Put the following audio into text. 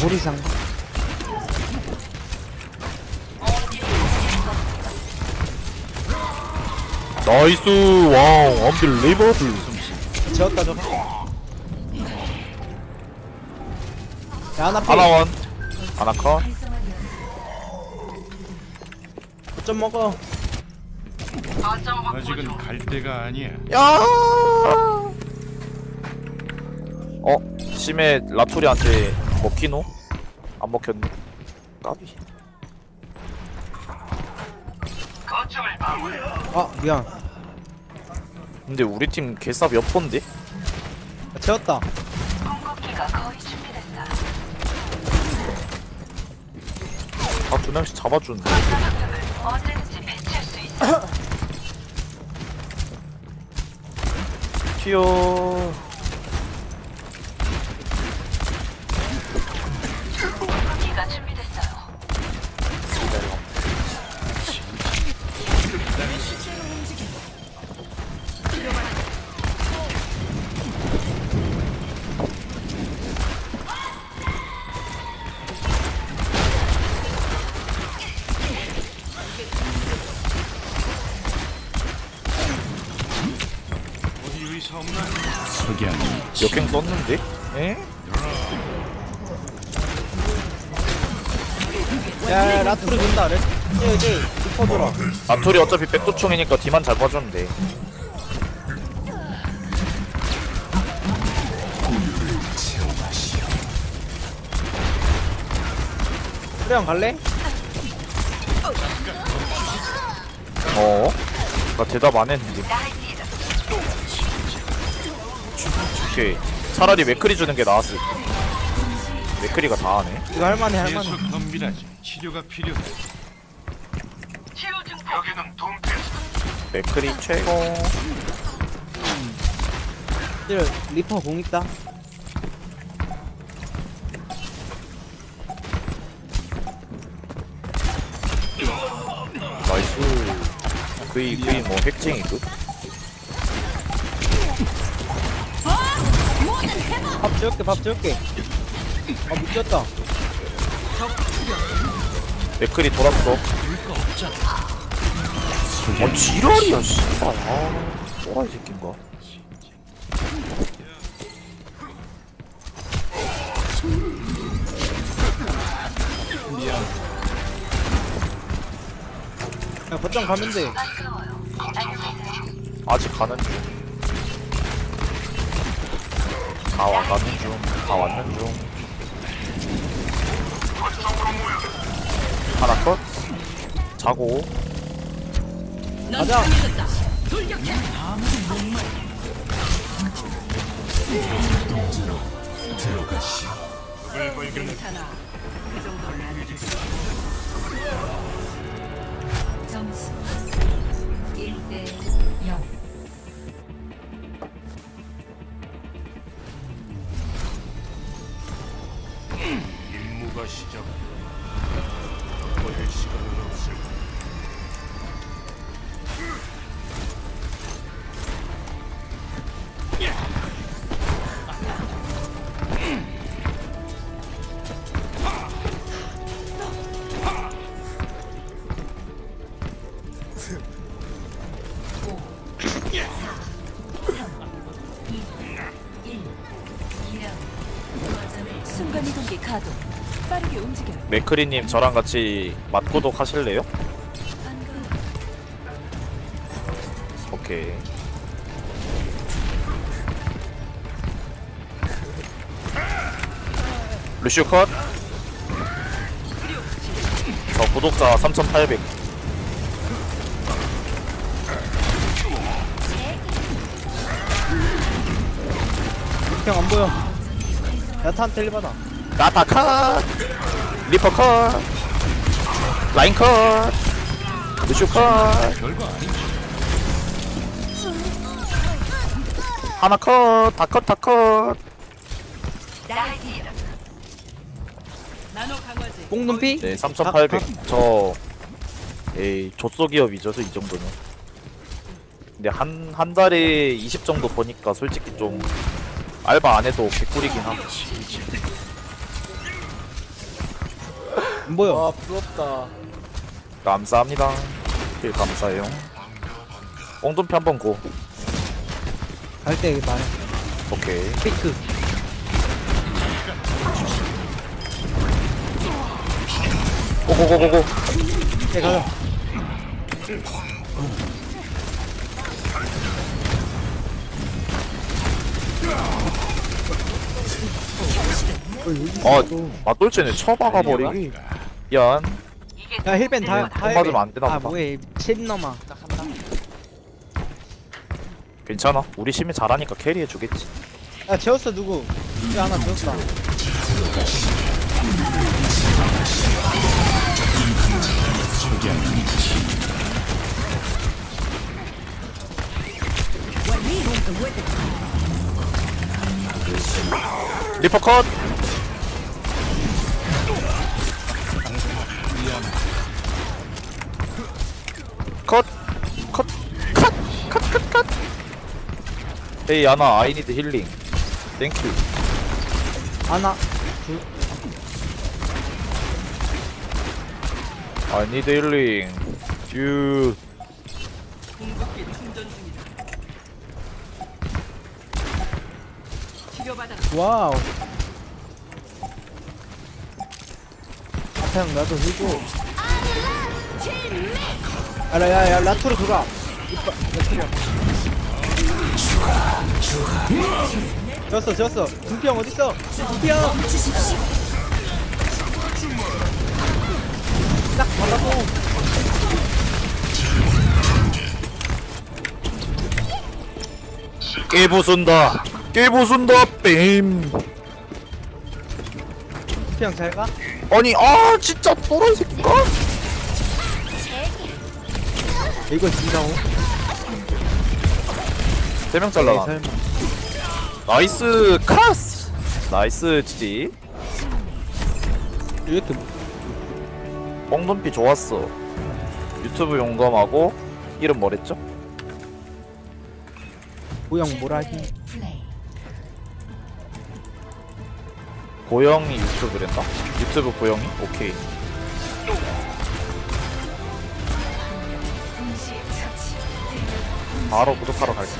보리상. 나이스 와우 언빌리버블 지웠다 저거. 야 하나 필 하나원. 하나컷. 좀 먹어. 아직은 갈 때가 아니야. 야! 어? 심해 라토리한테 먹히노? 안 먹혔네. 까비. 아 미안. 근데 우리 팀 개쌉 몇 번데? 야, 채웠다. 아 두 명씩 잡아주는데. 튀어 역행 썼는데? 에? 야 라투르 준다 레 이제 이제 리퍼 들어 라토리 어차피 백도총이니까 뒤만 잘 봐주면 돼 수령 갈래? 어? 나 대답 안 했는데 오케이 차라리 맥크리 주는 게 나았을 맥크리가 다 하네. 이거 할만해 할만해. 계속 덤비라지. 치료가 필요해. 맥크리 최고. 들 리퍼 공 있다. 나이스. 그이 그이 뭐 핵쟁이급 밥 지울게 밥 지울게. 아 미쳤다. 맥크리 돌았어. 아 지랄이야 씨발. 아 뭐가 이 새끼인가? 야 거점 가면 돼. 아직 가는 중. 다 와가는 중. 다 왔는 중. 하나 컷. 자고. 가자 점수 맥크리님 저랑 같이 맞고독 하실래요? 오케이. 루시오 컷. 저 구독자 3,800. 그냥 안 보여 야탄 텔리바다 나타 컷. 리퍼 컷. 라인 컷. 루시오 컷. 하나 컷. 다 컷, 다 컷. 뽕눈피? 네, 3,800. 저, 에이, 조소기업이죠, 이 정도면. 근데 한, 한 달에 20 정도 버니까 솔직히 좀, 알바 안 해도 개꿀이긴 함. 안 보여 와 부럽다. 감사합니다. 힐 감사해요. 엉돈피 한번 고. 갈 때 말해. 오케이. 피크. 고고고고고. 네 가자 어 맞돌체는 쳐박아 버리기? 미안. 야 힐벤 다, 네, 다돈 받으면 안 되나 아 보다. 뭐해 미친놈아. 괜찮아. 우리 심이 잘하니까 캐리해주겠지. 야 재웠어 누구? 이제 하나 재웠다 리퍼 컷 컷! 컷! 컷! 컷! 컷! 컷! 에이 아나 I need 힐링 땡큐 하나 I need 힐링 듀 와우. 그냥 나도 해줘. 아야야 라투로 들어와. 이빠 라투로 졌어 졌어. 준피형 어딨어? 준피형. 딱 받아줘 깨부순다 깨부순다 뱀 준피형 잘가? 아니 아 진짜 또라이 새끼인가? 이거 진짜고? 세명 에이, 잘라나 설마 나이스 카스 나이스 지지 왜 이렇게 뻥돈피 좋았어 유튜브 용감하고 이름 뭐랬죠? 모양 뭐라 하지? 고영이 유튜브랬나? 유튜브 고영이? 오케이. 바로 구독하러 갈게